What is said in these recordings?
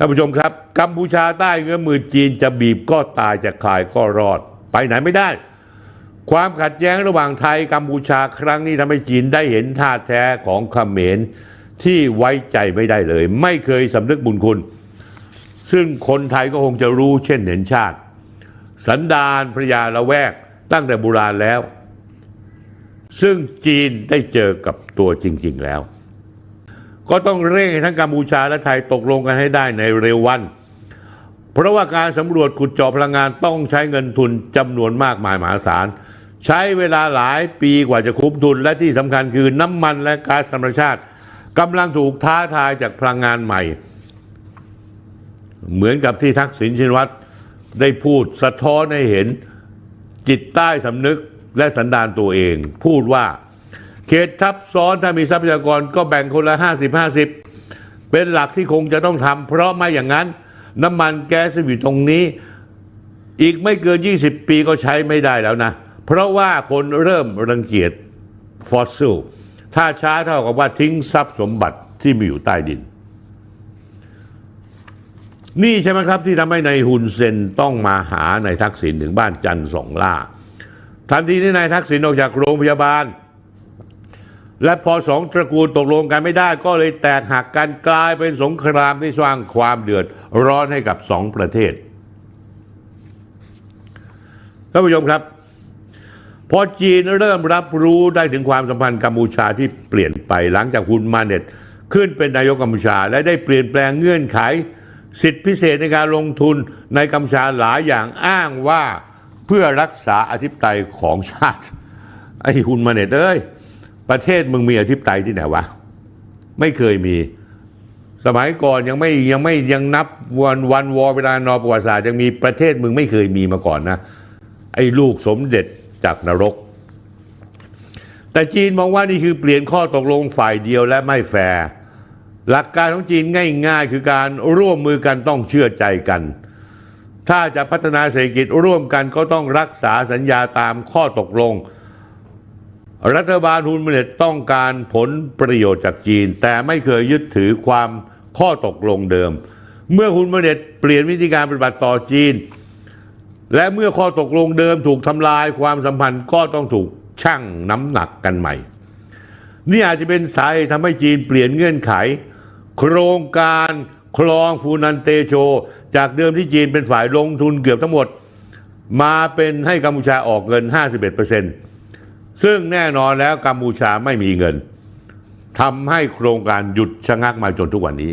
ท่านผู้ชมครับ กัมพูชาใต้เงื้อมือจีนจะบีบก็ตายจะขายก็รอด ไปไหนไม่ได้ ความขัดแย้งระหว่างไทยกัมพูชาครั้งนี้ทำให้จีนได้เห็นท่าแท้ของเขมรที่ไว้ใจไม่ได้เลย ไม่เคยสำนึกบุญคุณ ซึ่งคนไทยก็คงจะรู้เช่นเห็นชาติ สันดานพระยาละแวกตั้งแต่โบราณแล้ว ซึ่งจีนได้เจอกับตัวจริง ๆ แล้ว ก็ต้องเร่งให้ทั้งกัมพูชาและไทยตกลงกันให้ได้ในเร็ววัน เพราะว่าการสำรวจขุดเจาะพลังงานต้องใช้เงินทุนจำนวนมากมายมหาศาล ใช้เวลาหลายปีกว่าจะคุ้มทุน และที่สำคัญคือน้ำมันและก๊าซธรรมชาติกำลังถูกท้าทายจากพลังงานใหม่ เหมือนกับที่ทักษิณชินวัตรได้พูดสะท้อนให้เห็นจิตใต้สำนึกและสันดานตัวเอง พูดว่า เขตทับซ้อนถ้ามีทรัพยากรก็แบ่งคนละ 50 50 เป็นหลักที่คงจะต้องทำเพราะไม่อย่างนั้น น้ำมันแก๊สอยู่ตรงนี้ อีกไม่เกิน 20 ปีก็ใช้ไม่ได้แล้วนะ เพราะว่าคนเริ่มรังเกียจฟอสซิลถ้าช้าเท่ากับว่าทิ้งทรัพย์สมบัติที่มีอยู่ใต้ดิน นี่ใช่ไหมครับที่ทำให้นายฮุนเซนต้องมาหานายทักษิณถึงบ้านจันทร์สองล่า ทันทีที่นายทักษิณออกจากโรงพยาบาล และพอสองตระกูลตกลงกันไม่ได้ ก็เลยแตกหักกันกลายเป็นสงครามที่สร้างความเดือดร้อนให้กับสองประเทศท่านผู้ชมครับ พอจีนเริ่มรับรู้ได้ถึงความสัมพันธ์กัมพูชาที่เปลี่ยนไปหลังจากคุณมาเน็ตขึ้นเป็นนายกกัมพูชา และได้เปลี่ยนแปลงเงื่อนไข สิทธิพิเศษในการลงทุนในกัมพูชาหลายอย่างอ้างว่าเพื่อรักษาอธิปไตยของชาติไอ้คุณมาเน็ตเอ้ย ประเทศมึงมีอธิปไตยที่ไหนวะ ไม่เคยมี สมัยก่อนยังไม่ยังไม่ยังนับวันวันวอเวลานอประวัติศาสตร์ยังมีประเทศมึงไม่เคยมีมาก่อนนะ ไอ้ลูกสมเด็จจากนรก แต่จีนมองว่านี่คือเปลี่ยนข้อตกลงฝ่ายเดียวและไม่แฟร์หลักการของจีนง่าย ๆ คือการร่วมมือกันต้องเชื่อใจกัน ถ้าจะพัฒนาเศรษฐกิจร่วมกันก็ต้องรักษาสัญญาตามข้อตกลง รัฐบาลฮุนเมเนตต้องการผลประโยชน์จากจีน แต่ไม่เคยยึดถือความข้อตกลงเดิม เมื่อฮุนเมเนตเปลี่ยนวิธีการปฏิบัติต่อจีน และเมื่อข้อตกลงเดิมถูกทำลายความสัมพันธ์ก็ต้องถูกชั่งน้ำหนักกันใหม่ นี่อาจจะเป็นสาเหตุทำให้จีนเปลี่ยนเงื่อนไข โครงการคลองฟูนันเตโช จากเดิมที่จีนเป็นฝ่ายลงทุนเกือบทั้งหมด มาเป็นให้กัมพูชาออกเงิน 51% ซึ่งแน่นอนแล้วกัมพูชาไม่มีเงินทำให้โครงการหยุดชะงักมาจนทุกวันนี้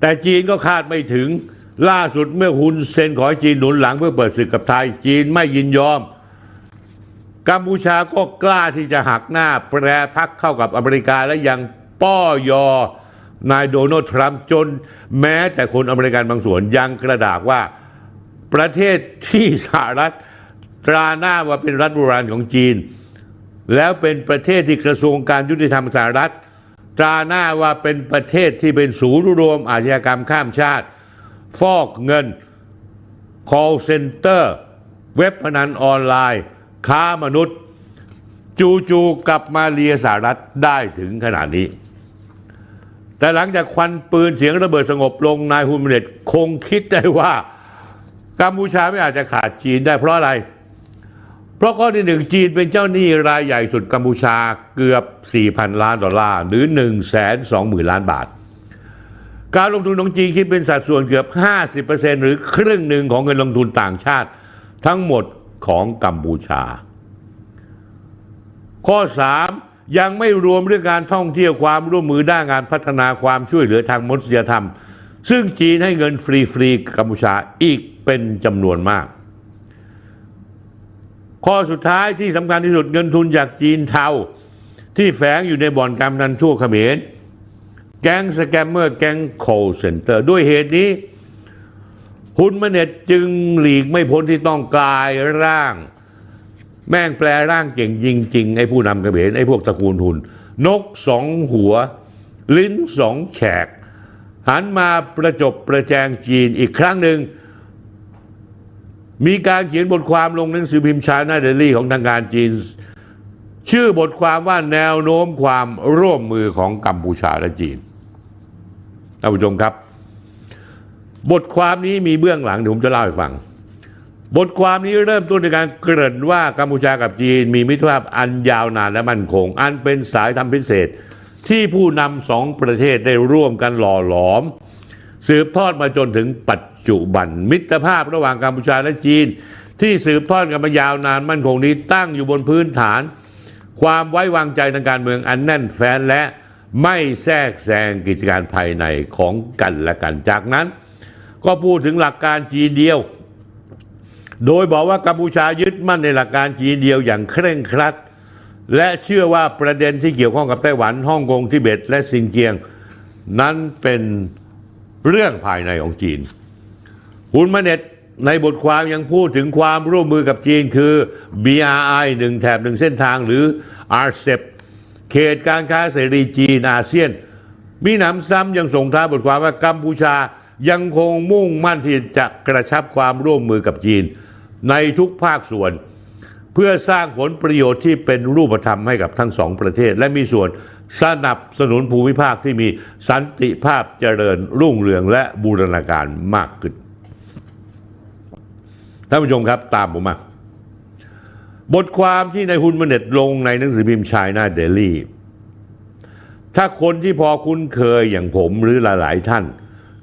แต่จีนก็คาดไม่ถึงล่าสุดเมื่อฮุนเซนขอจีนหนุนหลังเพื่อเปิดศึกกับไทย จีนไม่ยินยอม กัมพูชาก็กล้าที่จะหักหน้าแปรพักเข้ากับอเมริกาและยังป้อยอนายโดนัลด์ทรัมป์จนแม้แต่คนอเมริกันบางส่วนยังกระดากว่าประเทศที่สหรัฐ ตราหน้าว่าเป็นรัฐโบราณของจีน แล้วเป็นประเทศที่กระทรวงการยุติธรรมสหรัฐ ตราหน้าว่าเป็นประเทศที่เป็นศูนย์รวมอาชญากรรมข้ามชาติ ฟอกเงิน call center เว็บพนันออนไลน์ ค้ามนุษย์ จูๆกลับมาเลียสหรัฐได้ถึงขนาดนี้ แต่หลังจากควันปืนเสียงระเบิดสงบลงนายฮุนเมเนตคงคิดได้ว่ากัมพูชาไม่อาจจะขาดจีนได้เพราะอะไร เพราะข้อที่หนึ่งจีนเป็นเจ้าหนี้รายใหญ่สุดกัมพูชาเกือบ 4,000 ล้านดอลลาร์ หรือ 1 2 0 0 0 0 ล้านบาท การลงทุนของจีนคิดเป็นสัดส่วนเกือบ 50%หรือครึ่งหนึ่งของเงินลงทุนต่างชาติทั้งหมดของกัมพูชา ข้อ 3 ยังไม่รวมเรื่องการท่องเที่ยวความร่วมมือด้านการพัฒนาความช่วยเหลือทางมนุษยธรรม ซึ่งจีนให้เงินฟรีๆกัมพูชาอีกเป็นจำนวนมาก ข้อสุดท้ายที่สำคัญที่สุดเงินทุนจากจีนเทาที่แฝงอยู่ในบ่อนการพนันทั่วเขมร แก๊งสแกมเมอร์แก๊ง call center ด้วยเหตุนี้ฮุนมาเน็ตจึงหลีกไม่พ้นที่ต้องกลายร่าง แม่งแปลร่างเก่งจริง ๆ ไอ้ผู้นำเขมรไอ้พวกตระกูลทุน นกสองหัว ลิ้นสองแฉก หันมาประจบประแจงจีนอีกครั้งหนึ่ง มีการเขียนบทความลงหนังสือพิมพ์ชา n าเดลี่ของทางการจีน ชื่อบทความว่าแนวโน้มความร่วมมือของกัมพูชาและจีนท่านผู้ชมครับ บทความนี้มีเบื้องหลังเดี๋ยวผมจะเล่าให้ฟัง บทความนี้เริ่มต้นในการเกริ่นว่ากัมพูชากับจีน มีมิตรภาพอันยาวนานและมั่นคง อันเป็นสายทำพิเศษที่ผู้นำสองประเทศได้ร่วมกันหล่อหลอม สืบทอดมาจนถึงปัจจุบัน มิตรภาพระหว่างกัมพูชาและจีน ที่สืบทอดกันมายาวนานมั่นคงนี้ตั้งอยู่บนพื้นฐาน ความไว้วางใจทางการเมืองอันแน่นแฟ้นและไม่แทรกแซงกิจการภายในของกันและกันจากนั้น ก็พูดถึงหลักการจีนเดียว โดยบอกว่ากัมพูชายึดมั่นในหลักการจีนเดียวอย่างเคร่งครัด และเชื่อว่าประเด็นที่เกี่ยวข้องกับไต้หวันฮ่องกงทิเบตและซินเจียง นั้นเป็น เรื่องภายในของจีนฮุนมาเน็ตในบทความยังพูดถึงความร่วมมือกับจีนคือ BRI หนึ่งแถบหนึ่งเส้นทางหรือ RCEP เขตการค้าเสรีจีนอาเซียน มีหนำซ้ำยังส่งท้ายบทความว่ากัมพูชายังคงมุ่งมั่นที่จะกระชับความร่วมมือกับจีน ในทุกภาคส่วน เพื่อสร้างผลประโยชน์ที่เป็นรูปธรรมให้กับทั้งสองประเทศ และมีส่วน สนับสนุนภูมิภาคที่มีสันติภาพเจริญรุ่งเรืองและบูรณาการมากขึ้น ท่านผู้ชมครับตามผมมา บทความที่ในายฮุนมเน็ตลงในหนังสือพิมพ์ชายนาเดลี่ถ้าคนที่พอคุ้นเคยอย่างผมหรือหลายๆท่าน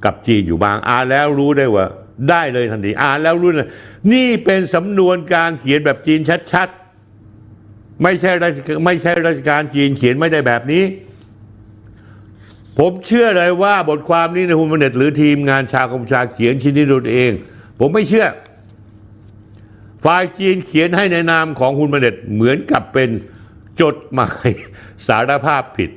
กับจีนอยู่บาง อ่านแล้วรู้ได้ว่า ได้เลยทันทีอ่านแล้วรู้เลยนี่เป็นสำนวนการเขียนแบบจีนชัดๆ ไม่ใช่ราชไม่ใช่ราชการจีนเขียนไม่ได้แบบนี้ ผมเชื่อเลยว่าบทความนี้ในฮุนมเน็ตหรือทีมงานชาวกัมพูชาเขียนชิ้นนี้ด้วยตัวเอง ผมไม่เชื่อ ฝ่ายจีนเขียนให้ในนามของฮุนมเน็ตเหมือนกับเป็นจดหมายสารภาพผิด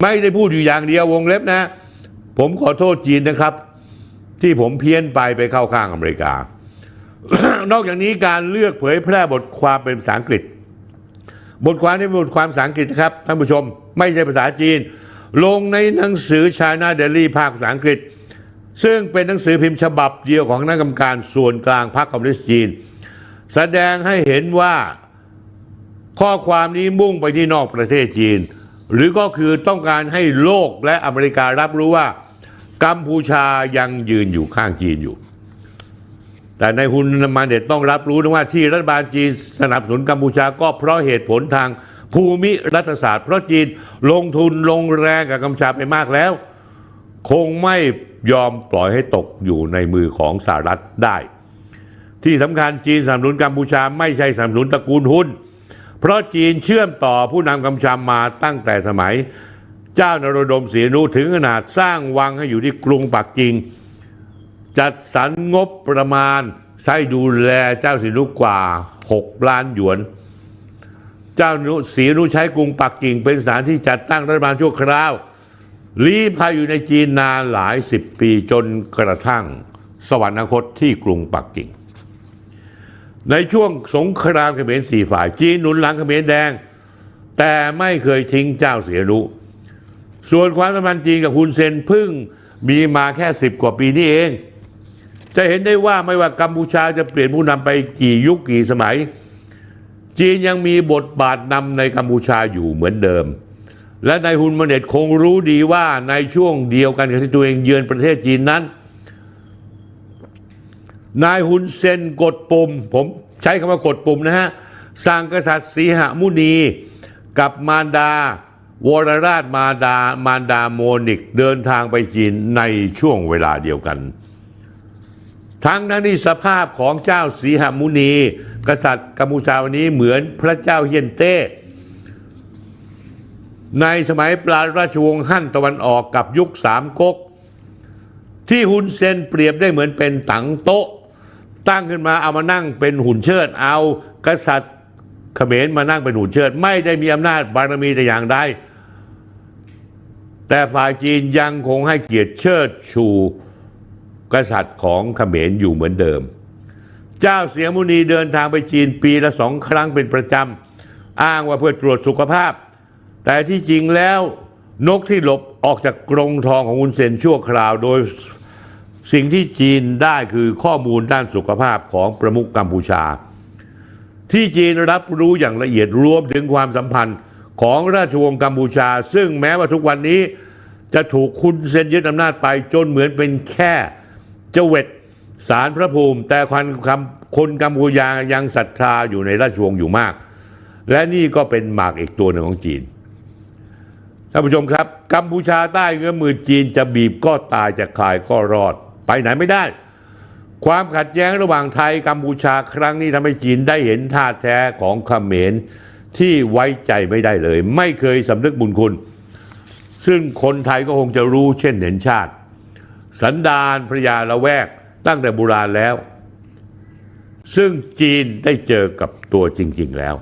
ไม่ได้พูดอยู่อย่างเดียววงเล็บนะ ผมขอโทษจีนนะครับ ที่ผมเพี้ยนไปไปเข้าข้างอเมริกา นอกจากนี้การเลือกเผยแพร่บทความเป็นภาษาอังกฤษ บทความนี้เป็นบทความภาษาอังกฤษนะครับท่านผู้ชมไม่ใช่ภาษาจีน ลงในหนังสือ China Daily ภาคภาษาอังกฤษ ซึ่งเป็นหนังสือพิมพ์ฉบับเดียวของคณะกรรมการส่วนกลางพรรคคอมมิวนิสต์จีน แสดงให้เห็นว่าข้อความนี้มุ่งไปที่นอกประเทศจีน หรือก็คือต้องการให้โลกและอเมริการับรู้ว่า กัมพูชายังยืนอยู่ข้างจีนอยู่ แต่ในฮุนมาเน็ตต้องรับรู้นะว่าที่รัฐบาลจีนสนับสนุนกัมพูชาก็เพราะเหตุผลทางภูมิรัฐศาสตร์ เพราะจีนลงทุนลงแรงกับกัมพูชาไปมากแล้ว คงไม่ยอมปล่อยให้ตกอยู่ในมือของสหรัฐได้ ที่สำคัญจีนสนับสนุนกัมพูชาไม่ใช่สนับสนุนตระกูลหุ้นเพราะจีนเชื่อมต่อผู้นำกัมพูชามาตั้งแต่สมัย เจ้านโรดมเสีนุถึงขนาดสร้างวังให้อยู่ที่กรุงปักกิ่ง จัดสรรงบประมาณใช้ดูแลเจ้าสีนุกว่า 6 ล้านหยวน เจ้าสีนุใช้กรุงปักกิ่งเป็นสถานที่จัดตั้งรัฐบาลชั่วคราวลี้ภัยอยู่ในจีนนานหลายสิบปีจนกระทั่งสวรรคตที่กรุงปักกิ่ง ในช่วงสงครามเขมรสี่ฝ่าย จีนหนุนหลังเขมรแดง แต่ไม่เคยทิ้งเจ้าเสียรู้ส่วนความสัมพันธ์จีนกับฮุนเซนพิ่งมีมาแค่สิบกว่าปีนี้เอง จะเห็นได้ว่าไม่ว่ากัมพูชาจะเปลี่ยนผู้นำไปกี่ยุคกี่สมัย จีนยังมีบทบาทนำในกัมพูชาอยู่เหมือนเดิม และนายฮุนมาเน็ตคงรู้ดีว่าในช่วงเดียวกันกับที่ตัวเองเยือนประเทศจีนนั้น นายฮุนเซนกดปุ่ม ผมใช้คำว่ากดปุ่มนะฮะสั่งกษัตริย์สีหมุนีกับมารดาวรราชมาดามารดาโมนิกเดินทางไปจีนในช่วงเวลาเดียวกัน ทั้งนั้นที่สภาพของเจ้าสีหมุนี กษัตริย์กัมพูชาวันนี้เหมือนพระเจ้าเฮียนเต้ ในสมัยปลายราชวงศ์ฮั่นตะวันออกกับยุคสามก๊กที่ฮุนเซนเปรียบได้เหมือนเป็นตังโต๊ะ ตั้งขึ้นมาเอามานั่งเป็นหุ่นเชิด เอากษัตริย์เขมรมานั่งเป็นหุ่นเชิด ไม่ได้มีอำนาจบารมีแต่อย่างใดแต่ฝ่ายจีนยังคงให้เกียรติเชิดชู กษัตริย์ของเขมรอยู่เหมือนเดิม เจ้าเสียมุนีเดินทางไปจีนปีละสองครั้งเป็นประจำ อ้างว่าเพื่อตรวจสุขภาพ แต่ที่จริงแล้วนกที่หลบออกจากกรงทองของอุนเซนชั่วคราวโดยสิ่งที่จีนได้คือข้อมูลด้านสุขภาพของประมุขกัมพูชา ที่จีนรับรู้อย่างละเอียดรวมถึงความสัมพันธ์ของราชวงศ์กัมพูชา ซึ่งแม้ว่าทุกวันนี้จะถูกคุณเซนยึดอำนาจไปจนเหมือนเป็นแค่ เจเวตสารพระภูมิ แต่คนคำคนกัมพูชายังศรัทธาอยู่ในราชวงศ์อยู่มาก และนี่ก็เป็นหมากอีกตัวหนึ่งของจีนท่านผู้ชมครับ กัมพูชาใต้เงื้อมือจีนจะบีบก็ตายจะคลายก็รอด ไปไหนไม่ได้ ความขัดแย้งระหว่างไทยกัมพูชาครั้งนี้ทำให้จีนได้เห็นท่าแท้ของเขมรที่ไว้ใจไม่ได้เลย ไม่เคยสำนึกบุญคุณ ซึ่งคนไทยก็คงจะรู้เช่นเห็นชาติ สันดานพระยาละแวกตั้งแต่โบราณแล้ว ซึ่งจีนได้เจอกับตัวจริง ๆ แล้ว